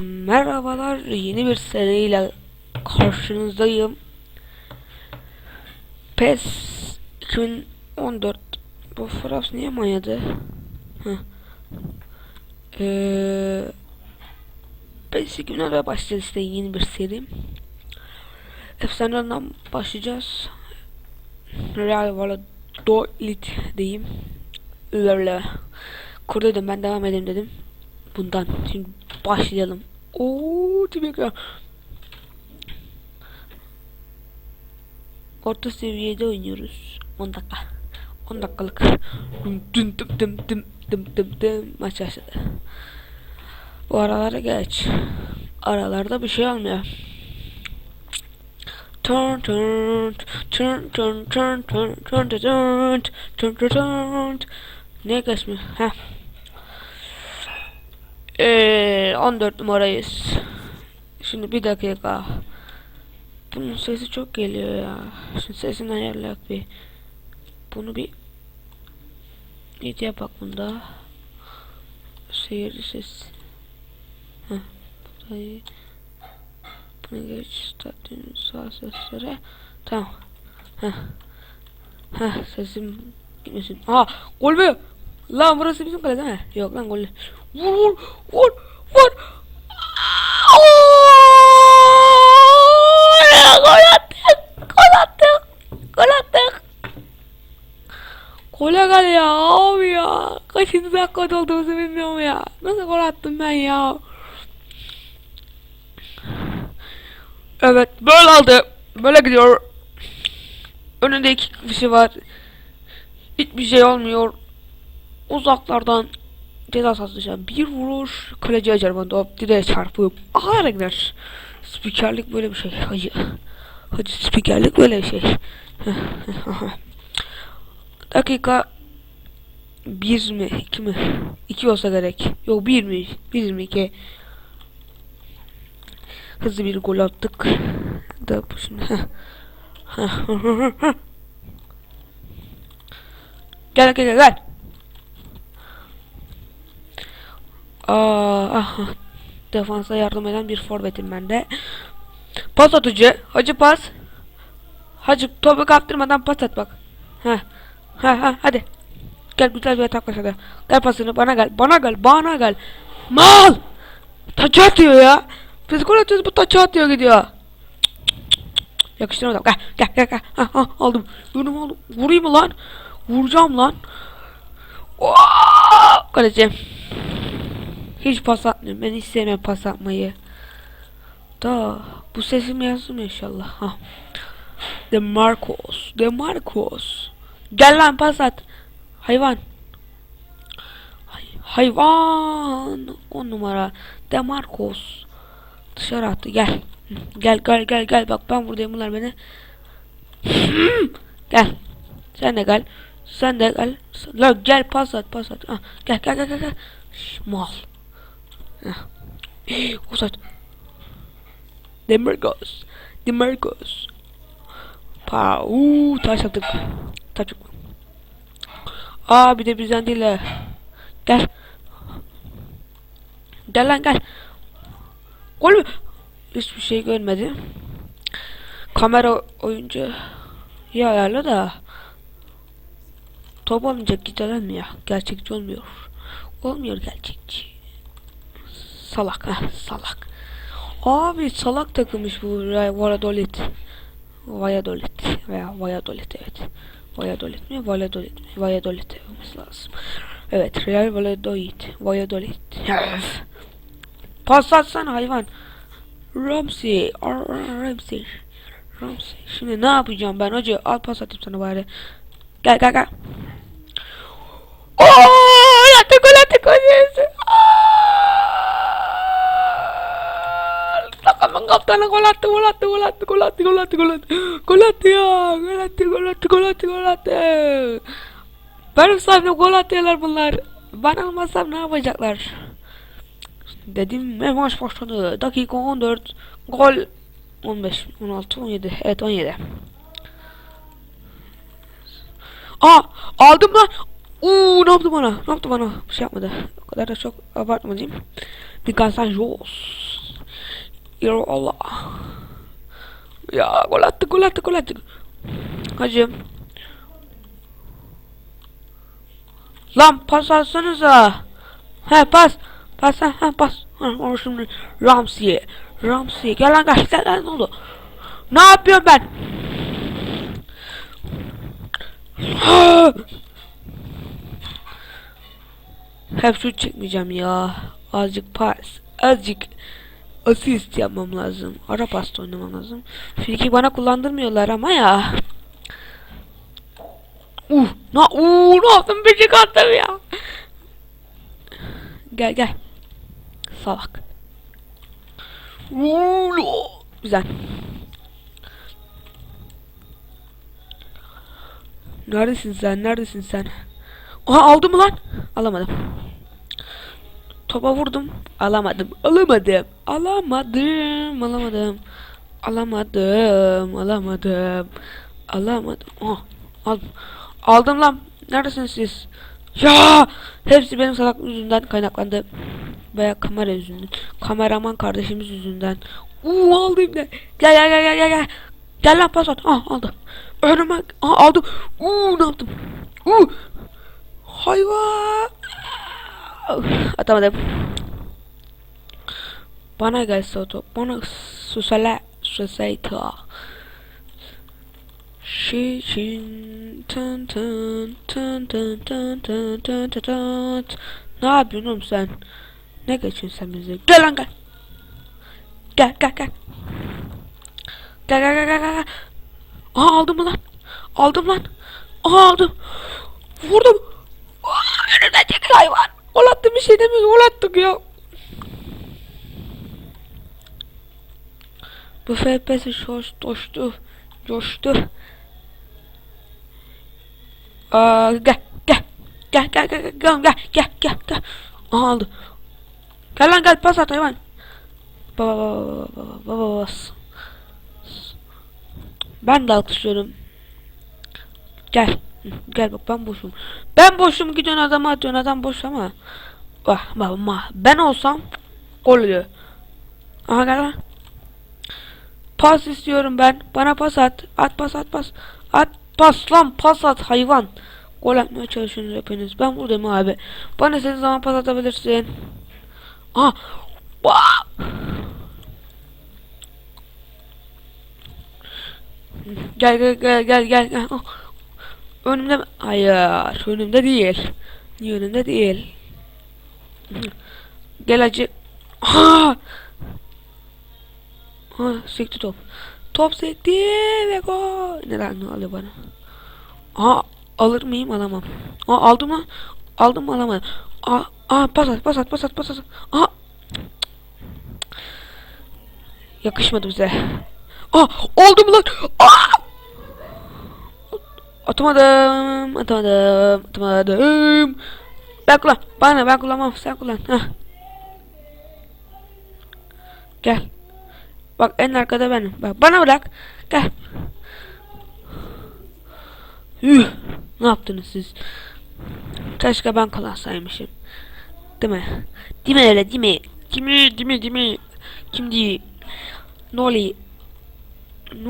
Merhabalar, yeni bir seriyle karşınızdayım. PES 2014 Bu Fraps niye manyadı? Heh. Ee, PES 2014'e başlayacağız işte yeni bir seri. Efsanelerden başlayacağız. Real Valladolid diyeyim. Öyle. Kurdaydım ben devam edeyim dedim. Bundan şimdi başlayalım. Oo tüm Orta seviyede oynuyoruz. 10 dakika. 10 dakikalık. Düm düm düm düm düm düm düm düm maç başladı. Bu aralara geç. Aralarda bir şey olmuyor. Turn turn turn turn turn turn turn turn turn turn turn Ne geçmiyor? Heh. Ee, 14 numarayız. Şimdi bir dakika. Bunun sesi çok geliyor ya. Şimdi sesini ayarlayak bir. Bunu bir iyice yapak bunda. Seyirci ses. Heh. Burayı bunu geç stadyum sağ seslere. Tamam. Heh. Heh sesim gitmesin. Aha gol mü? Lan burası bizim kale değil mi? Yok lan gol. Vur vur vur vur. Gol attık. Gol attık. Gol attık. Gole gel ya abi ya. Kaçıncı dakikada olduğumuzu bilmiyorum ya. Nasıl gol attım ben ya? Evet böyle aldı. Böyle gidiyor. Önünde iki kişi var. Hiçbir şey olmuyor. Uzaklardan ceza sahası bir vuruş kaleci acarman top direğe çarpıp ağlara gider. Spikerlik böyle bir şey. Hacı. Hacı spikerlik böyle bir şey. Dakika bir mi iki mi? iki olsa gerek. Yok bir mi? Bir mi iki? Hızlı bir gol attık. Da şimdi. gel gel gel gel. Defansa yardım eden bir forvetim ben de. Pas atıcı. Hacı pas. Hacı topu kaptırmadan pas at bak. Ha. Ha ha hadi. Gel güzel bir atak başladı. Gel pasını bana gel. Bana gel. Bana gel. Mal. Taça atıyor ya. Biz gol atıyoruz bu taça atıyor gidiyor. Yakıştıramadım. Gel gel gel gel. Ha, ha, aldım. Önüm aldım. Vurayım mı lan? Vuracağım lan. Oo! Kaleci. Hiç pas atmıyorum. Ben hiç sevmem pas atmayı. Da bu sesim yazdım inşallah. Ha. De Marcos. De Marcos. Gel lan pas at. Hayvan. Hay hayvan. On numara. De Marcos. Dışarı attı. Gel. Gel gel gel gel. Bak ben buradayım bunlar beni. gel. Sen de gel. Sen de gel. La gel pas at pas at. Ah, gel gel gel gel. gel. Mal. Uzat. Demirgos. Demirgos. Pa. Uuu taş attık. Taş Aa bir de bizden değil. Gel. Gel lan gel. Gol mü? Hiçbir şey görmedi. Kamera oyuncu ya ayarla da top olunca gidelim ya. Gerçekçi olmuyor. Olmuyor gerçekçi. Salak ha salak. Abi salak takılmış bu Valladolid. Valladolid veya Valladolid evet. Valladolid mi? Valladolid mi? Valladolid olması lazım. Evet Real Valladolid. Valladolid. Pas atsana hayvan. Ramsey. Ramsey. Ramsey. Şimdi ne yapacağım ben hoca? Al pas atayım sana bari. Gel gel gel. Ooo! Yattı gol attı gol Takımın kaptanı gol attı gol attı gol attı gol attı ya gol attı gol attı gol attı gol attı benim gol atıyorlar bunlar. Ben almazsam ne yapacaklar? Dedim ve maç başladı? Dakika 14 gol 15 16 17 evet 17 Aa aldım lan. Uuu ne yaptı bana? Ne yaptı bana? Bir şey yapmadı. O kadar da çok abartma diyeyim. Mikael Sanjos Ya Allah. Ya gol attık gol attık gol attık. Hacım. Lan pas atsanıza. He pas. Pas he, pas. Ha, o şimdi Ramsey. Ramsey gel lan gel lan ne oldu? Ne yapıyorum ben? Hep şut çekmeyeceğim ya. Azıcık pas. Azıcık asist yapmam lazım. Ara pasta oynamam lazım. Friki bana kullandırmıyorlar ama ya. Uh, na, uh, ne yaptım bir attım ya. Gel gel. Salak. Ulo. Güzel. Neredesin sen? Neredesin sen? Aha aldım mı lan? Alamadım. Topa vurdum. Alamadım. Alamadım. Alamadım. Alamadım. Alamadım. Alamadım. Alamadım. Oh, aldım. Aldım lan. Neredesiniz siz? Ya! Hepsi benim salaklığım yüzünden kaynaklandı. Veya kamera yüzünden. Kameraman kardeşimiz yüzünden. Uuu aldım ne? Gel gel gel gel gel gel. Gel lan pas at. Ah aldım. Önüme ah, aldım. Uuu ne yaptım? Uuu. Hayvan. Atamadım. Bana gelse o top. Bana susala susayta. Şişin tın tın tın tın tın tın tın tın tın. Ne yapıyorsun oğlum sen? Ne geçiyorsun sen bize? Gel lan gel. Gel gel gel. Gel gel gel gel gel. Aha aldım mı lan? Aldım lan. Aha aldım. Vurdum. Aa, önünden çekil hayvan. Gol attım bir şey demiyor. Gol attık ya. Bu FPS coş, coştu. Coştu. Aa, gel gel. Gel gel gel gel gel gel gel gel gel. Aha aldı. Gel lan gel pas at hayvan. Baba baba baba baba bas. Ben de alkışlıyorum. Gel. Gel bak ben boşum. Ben boşum gidiyorsun adama atıyorsun adam boş ama. Bak bak bak. Ben olsam gol oluyor. Aha gel lan. Pas istiyorum ben. Bana pas at. At pas at pas. At pas lan pas at hayvan. Gol atmaya çalışıyorsunuz hepiniz. Ben buradayım abi. Bana istediğin zaman pas atabilirsin. Aha. Wow. Gel gel gel gel gel. gel. Önümde mi? Hayır. Önümde değil. Niye önümde değil? Gel acı. Ha! Ha, sekti top. Top sekti ve gol. Neden ne alıyor bana? Aa, alır mıyım? Alamam. Aa, aldım lan. Aldım mı alamadım. Aa, aa, pas at, pas at, pas at, pas at. Aa. Yakışmadı bize. Aa, oldu mu lan? Aa! Atamadım, atamadım, atamadım. Ben kullan, bana ben kullanmam, sen kullan. Heh. Gel. Bak en arkada benim. Bak bana bırak. Gel. Üh, ne yaptınız siz? Keşke ben kullansaymışım. Değil mi? Değil mi öyle değil mi? Değil mi? Değil mi? Değil mi? Kim değil? Ne oluyor? Ne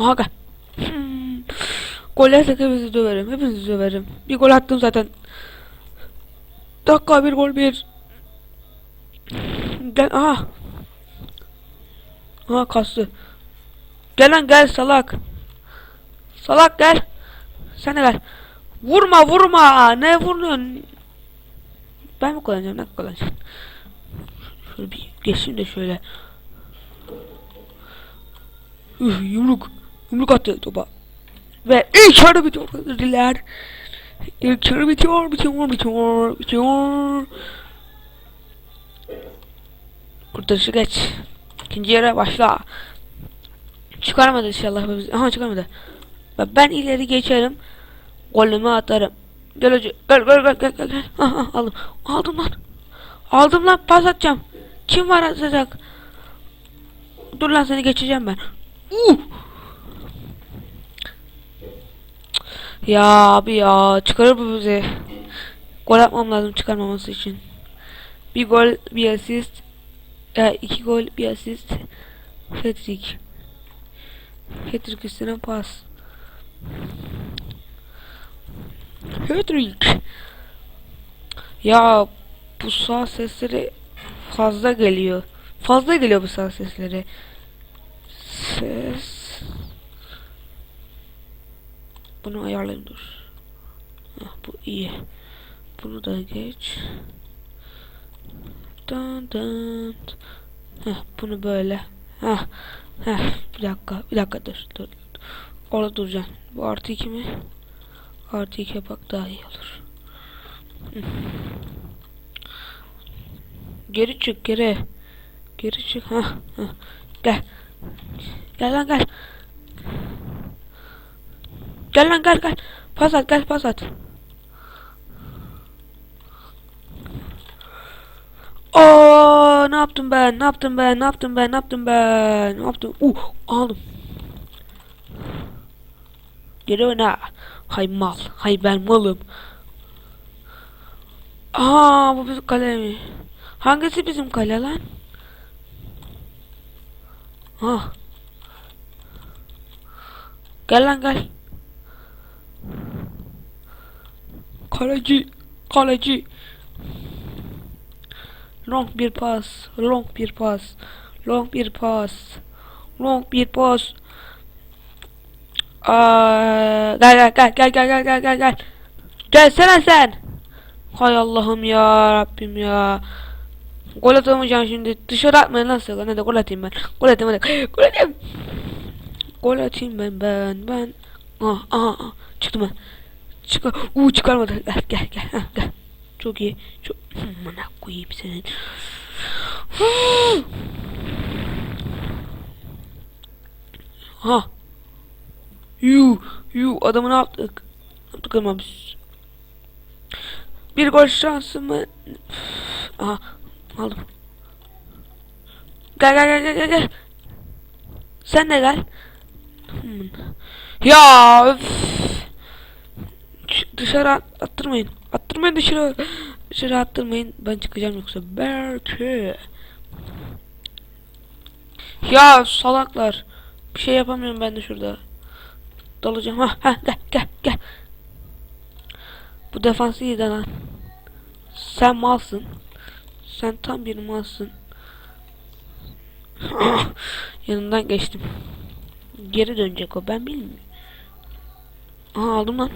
gel. Hmm. Gol yersek hepinizi döverim. Hepinizi döverim. Bir gol attım zaten. Dakika bir gol bir. Gel aha. Aha kastı. Gel lan gel salak. Salak gel. Sen de gel. Vurma vurma. Ne vuruyorsun? Ben mi kullanacağım? Ne kullanacağım? Şöyle bir geçeyim de şöyle. Üf, yumruk. Yumruk attı topa. Ve ilk yarı bitiyor. Diler. İlk yarı bitiyor, bitiyor, bitiyor, bitiyor. Kurtarışı geç. İkinci yere başla. Çıkaramadı inşallah. Aha çıkaramadı. Ve Ben ileri geçerim. Golümü atarım. Gel hacı. Gel gel gel gel gel. aldım. Aldım lan. Aldım lan pas atacağım. Kim var atacak? Dur lan seni geçeceğim ben. Uh! Ya abi ya çıkarır bu bizi. Gol atmam lazım çıkarmaması için. Bir gol, bir asist. E, iki gol, bir asist. Hat-trick. Hat-trick üstüne pas. Hat-trick. Ya bu sağ sesleri fazla geliyor. Fazla geliyor bu sağ sesleri. Ses. Bunu ayarlayayım dur. Heh, bu iyi. Bunu da geç. Dın dın. Heh, bunu böyle. Heh, heh, bir dakika, bir dakika dur, dur. Orada duracaksın. Bu artı iki mi? Artı iki bak daha iyi olur. Geri çık geri. Geri çık. Heh, heh. Gel. Gel lan gel. Gel lan gel gel. Pas at gel pas at. Oo, ne yaptım ben? Ne yaptım ben? Ne yaptım ben? Ne yaptım ben? Ne yaptım? Uh, aldım. Geri oyna. Hay mal. Hay ben malım. Aa, bu bizim kale mi? Hangisi bizim kale lan? Ha. Gel lan gel. Kaleci. Kaleci. Long bir pas. Long bir pas. Long bir pas. Long bir pas. Aa, gel gel gel gel gel gel gel gel. Gelsene sen. Hay Allah'ım ya Rabbim ya. Gol atamayacağım şimdi. Dışarı atmayın lan sakın. Hadi gol atayım ben. Gol atayım hadi. Gol atayım. Gol atayım ben ben ben. Ah ah ah. Çıktım ben. Çıkar. Uuu çıkarmadı. Gel gel gel. Heh, gel. Çok iyi. Çok. Bana koyayım senin. ha. Yu yu adamı ne yaptık? Ne yaptık biz? Bir gol şansı mı? Aha aldım. Gel gel gel gel gel. Sen de gel. Hmm. Ya öf. Dışarı at- attırmayın. Attırmayın dışarı. Dışarı attırmayın. Ben çıkacağım yoksa. Belki. Ya salaklar. Bir şey yapamıyorum ben de şurada. Dalacağım. Ha ha gel gel gel. Bu defans iyi de lan. Sen malsın. Sen tam bir malsın. Yanından geçtim. Geri dönecek o ben bilmiyorum. Aha aldım lan.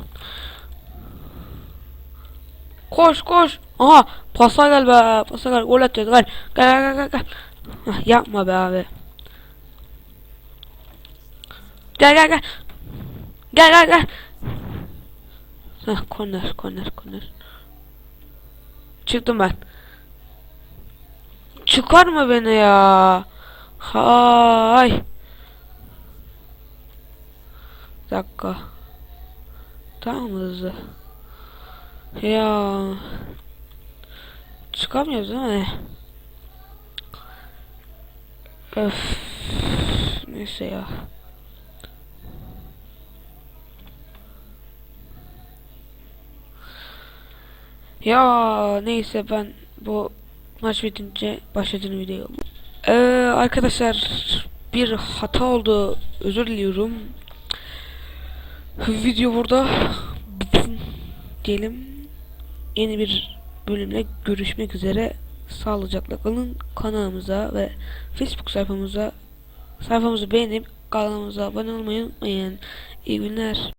Koş koş. Aha pasa gel be. Pasa gel. Gol atacağız gel. Gel gel gel gel. Hah, yapma be abi. Gel gel gel. Gel gel gel. Hah korner korner korner. Çıktım ben. Çıkarma beni ya. Hay. Bir dakika. Tamam hızlı. Ya. Çıkamıyoruz değil mi? Öf. Neyse ya. Ya neyse ben bu maç bitince başladığım videoyu ee, arkadaşlar bir hata oldu özür diliyorum video burada bitsin diyelim yeni bir bölümle görüşmek üzere. Sağlıcakla kalın. Kanalımıza ve facebook sayfamıza sayfamızı beğenip kanalımıza abone olmayı unutmayın. İyi günler